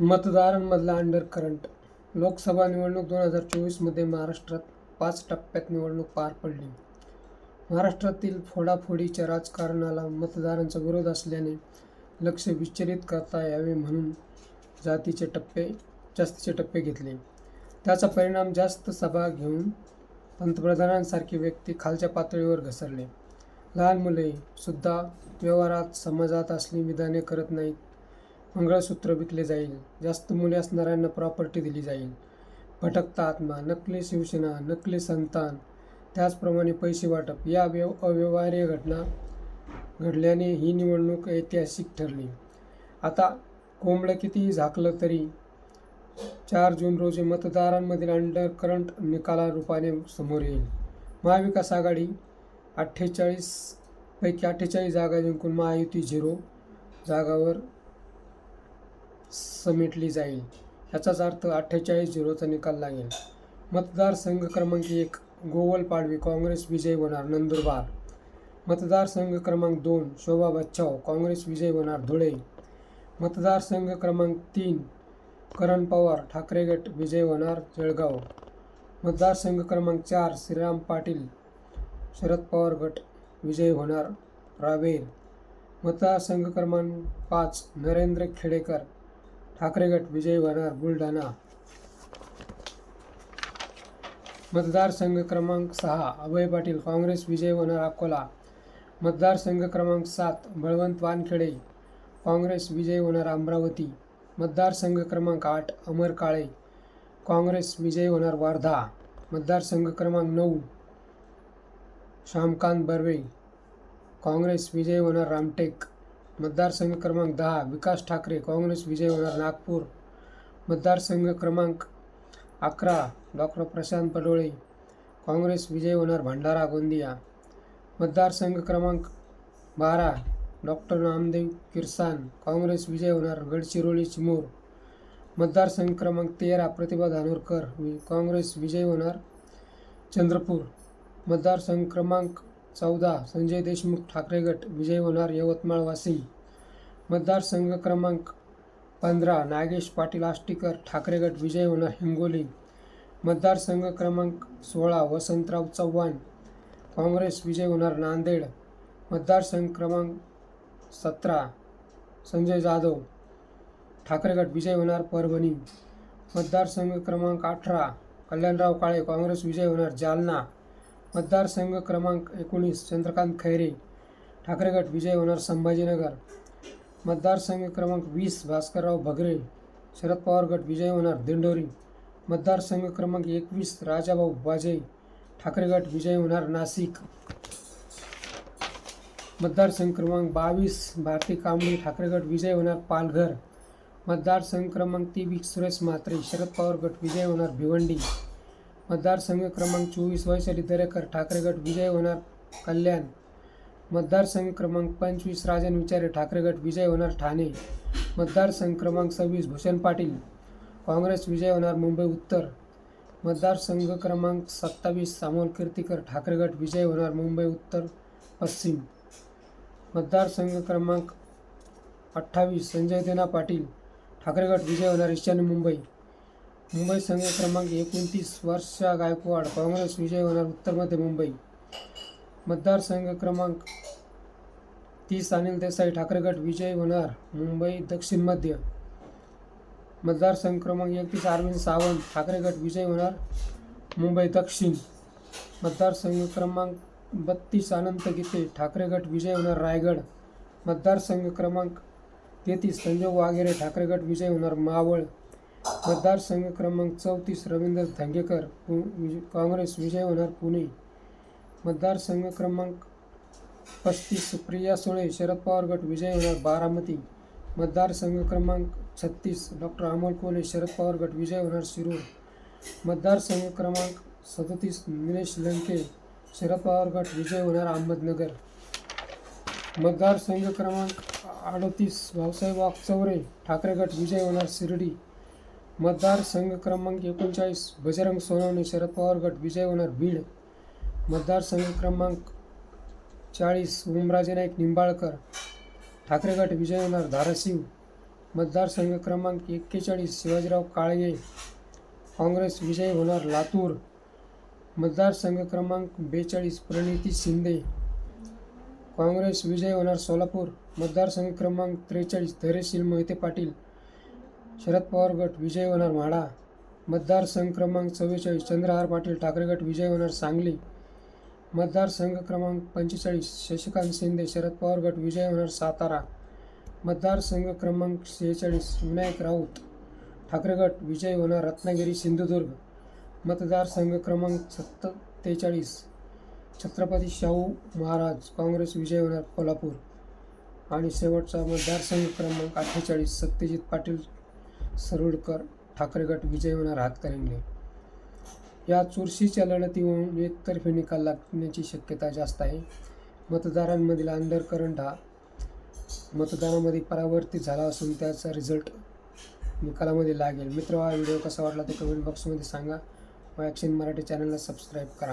मतदारांमधला under current Lok Sabha निवडणूक दोन हजार चोवीसमध्ये महाराष्ट्रात पाच टप्प्यात निवडणूक पार पडली. महाराष्ट्रातील फोडाफोडीच्या राजकारणाला मतदारांचा विरोध असल्याने लक्ष विचलित करता यावे म्हणून जातीचे टप्पे जास्तीचे टप्पे घेतले. त्याचा परिणाम जास्त सभा घेऊन पंतप्रधानांसारखी व्यक्ती खालच्या पातळीवर घसरले. लहान मुले सुद्धा व्यवहारात समाजात असली विधाने करत नाहीत. मंगळसूत्र विकले जाईल. जास्त मुले असणाऱ्यांना प्रॉपर्टी दिली जाईल. भटकता आत्मा नकली शिवसेना नकली संतान त्याचप्रमाणे पैसे वाटप. या व्यव अव्यवहार्य घटना घडल्याने ही निवडणूक ऐतिहासिक ठरली. आता कोंबडं कितीही झाकलं तरी चार जून रोजी मतदारांमधील अंडर करंट निकाला रूपाने समोर येईल. महाविकास आघाडी अठ्ठेचाळीस पैकी अठ्ठेचाळीस जागा जिंकून महायुती झिरो जागावर समेटली जाईल. याचाच अर्थ अठ्ठेचाळीस झिरोचा निकाल लागेल. मतदारसंघ क्रमांक एक गोवल पाडवी काँग्रेस विजय होणार नंदुरबार. मतदारसंघ क्रमांक दोन शोभा बच्छाव काँग्रेस विजय होणार धुळे. मतदारसंघ क्रमांक तीन करण पवार ठाकरे गट विजय होणार जळगाव. मतदारसंघ क्रमांक चार श्रीराम पाटील शरद पवार गट विजय होणार रावेर. मतदारसंघ क्रमांक पाच नरेंद्र खेडेकर ठाकरेगट विजय वरार बुलढाणा. मतदारसंघ क्रमांक सहा अभय पाटील काँग्रेस विजय होणार अकोला. मतदारसंघ क्रमांक सात बळवंत वानखेडे. काँग्रेस विजय होणार अमरावती. मतदारसंघ क्रमांक आठ अमर काळे. काँग्रेस विजय होणार वार्धा. मतदारसंघ क्रमांक नऊ श्यामकांत बर्वे. काँग्रेस विजय होणार रामटेक. मतदारसंघ क्रमांक दहा विकास ठाकरे काँग्रेस विजय होणार नागपूर. मतदारसंघ क्रमांक अकरा डॉक्टर प्रशांत पडोळे. काँग्रेस विजय होणार भंडारा गोंदिया. मतदारसंघ क्रमांक बारा डॉक्टर नामदेव किरसान. काँग्रेस विजय होणार गडचिरोली चिमूर. मतदारसंघ क्रमांक तेरा प्रतिभा धानोरकर. काँग्रेस विजय होणार चंद्रपूर. मतदारसंघ क्रमांक चौदा संजय देशमुख ठाकरे गट विजय होणार यवतमाळ वाशिम. मतदारसंघ क्रमांक पंधरा नागेश पाटील आष्टीकर ठाकरे गट विजय होणार हिंगोली. मतदारसंघ क्रमांक सोळा वसंतराव चव्हाण. काँग्रेस विजय होणार नांदेड. मतदारसंघ क्रमांक सतरा संजय जाधव. ठाकरे गट विजय होणार परभणी. मतदारसंघ क्रमांक अठरा कल्याणराव काळे काँग्रेस विजय होणार जालना. मतदारसंघ क्रमांक एकोणीस, चंद्रकांत खैरे, ठाकरे गट विजय होणार संभाजीनगर. मतदारसंघ क्रमांक वीस, भास्करराव भगरे, शरद पवार गट विजय होणार दिंडोरी. मतदारसंघ क्रमांक एकवीस, राजाभाऊ बाजे, ठाकरे गट विजय होणार नाशिक. मतदारसंघ क्रमांक बावीस, भारती कांबळी, ठाकरे गट विजय होणार पालघर. मतदारसंघ क्रमांक तेवीस, सुरेश म्हात्रे, शरद पवार गट विजय होणार भिवंडी. मतदारसंघ क्रमांक चोवीस वैशाली दरेकर ठाकरेगट विजय होणार कल्याण. मतदारसंघ क्रमांक पंचवीस राजन विचारे ठाकरेगट विजय होणार ठाणे. मतदारसंघ क्रमांक सव्वीस भूषण पाटील काँग्रेस विजय होणार मुंबई उत्तर. मतदारसंघ क्रमांक सत्तावीस अमोल कीर्तीकर ठाकरेगट विजय होणार मुंबई उत्तर पश्चिम. मतदारसंघ क्रमांक अठ्ठावीस संजय देना पाटील ठाकरेगट विजय होणार ईशान्य मुंबई. मुंबई संघ क्रमांक एकोणतीस वर्षा गायकवाड काँग्रेस विजय होणार उत्तर मध्य मुंबई. मतदारसंघ क्रमांक तीस अनिल देसाई ठाकरे गट विजय होणार मुंबई दक्षिण मध्य. मतदारसंघ क्रमांक एकतीस अरविंद सावंत ठाकरे गट विजय होणार मुंबई दक्षिण. मतदारसंघ क्रमांक बत्तीस अनंत गीते ठाकरे गट विजय होणार रायगड. मतदारसंघ क्रमांक तेहतीस संजोग वाघेरे ठाकरे गट विजय होणार मावळ. मतदारसंघ क्रमांक चौतीस रवींद्र धांगेकर पु- विज- काँग्रेस विजय होणार पुणे. मतदारसंघ क्रमांक पस्तीस सुप्रिया सुळे शरद पवार गट विजय होणार बारामती. मतदारसंघ क्रमांक छत्तीस डॉक्टर अमोल कोले शरद पवार गट विजय होणार शिरूर. मतदारसंघ क्रमांक सदतीस निलेश लंके शरद पवार गट विजय होणार अहमदनगर. मतदारसंघ क्रमांक अडतीस भाऊसाहेब वागचौरे ठाकरे गट विजय होणार शिर्डी. मतदारसंघ क्रमांक एकोणचाळीस बजरंग सोनवणे शरद पवार गट विजय होणार बीड. मतदारसंघ क्रमांक चाळीस ओमराजे नाईक निंबाळकर. ठाकरे गट विजय होणार धाराशिव. मतदारसंघ क्रमांक एक्केचाळीस शिवाजीराव काळगे. काँग्रेस विजय होणार लातूर. मतदारसंघ क्रमांक बेचाळीस प्रणिती शिंदे. काँग्रेस विजय होणार सोलापूर. मतदारसंघ क्रमांक त्रेचाळीस धैर्यशील मोहिते पाटील. शरद पवार गट विजय होणार म्हाडा. मतदारसंघ क्रमांक चव्वेचाळीस चंद्रहार पाटील ठाकरे गट विजय होणार सांगली. मतदारसंघ क्रमांक पंचेचाळीस शशिकांत शिंदे शरद पवार गट विजय होणार सातारा. मतदारसंघ क्रमांक शेहेचाळीस विनायक राऊत ठाकरे गट विजय होणार रत्नागिरी सिंधुदुर्ग. मतदारसंघ क्रमांक सत्तेचाळीस छत्रपती शाहू महाराज काँग्रेस विजय होणार कोल्हापूर. आणि शेवटचा मतदारसंघ क्रमांक अठ्ठेचाळीस सत्यजित पाटील सरोडकर ठाकरे गट विजय होणार हातकणंगले. या चुरशीच्या लढतीवरून एकतर्फी निकाल लागण्याची शक्यता जास्त आहे. मतदारांमधील अंडरकरंट हा मतदानामध्ये परावर्तित झाला असून त्याचा रिझल्ट निकालामध्ये लागेल. मित्र हा व्हिडिओ कसा वाटला ते कमेंट बॉक्समध्ये सांगा. व ॲक्शन मराठी चॅनलला सबस्क्राईब करा.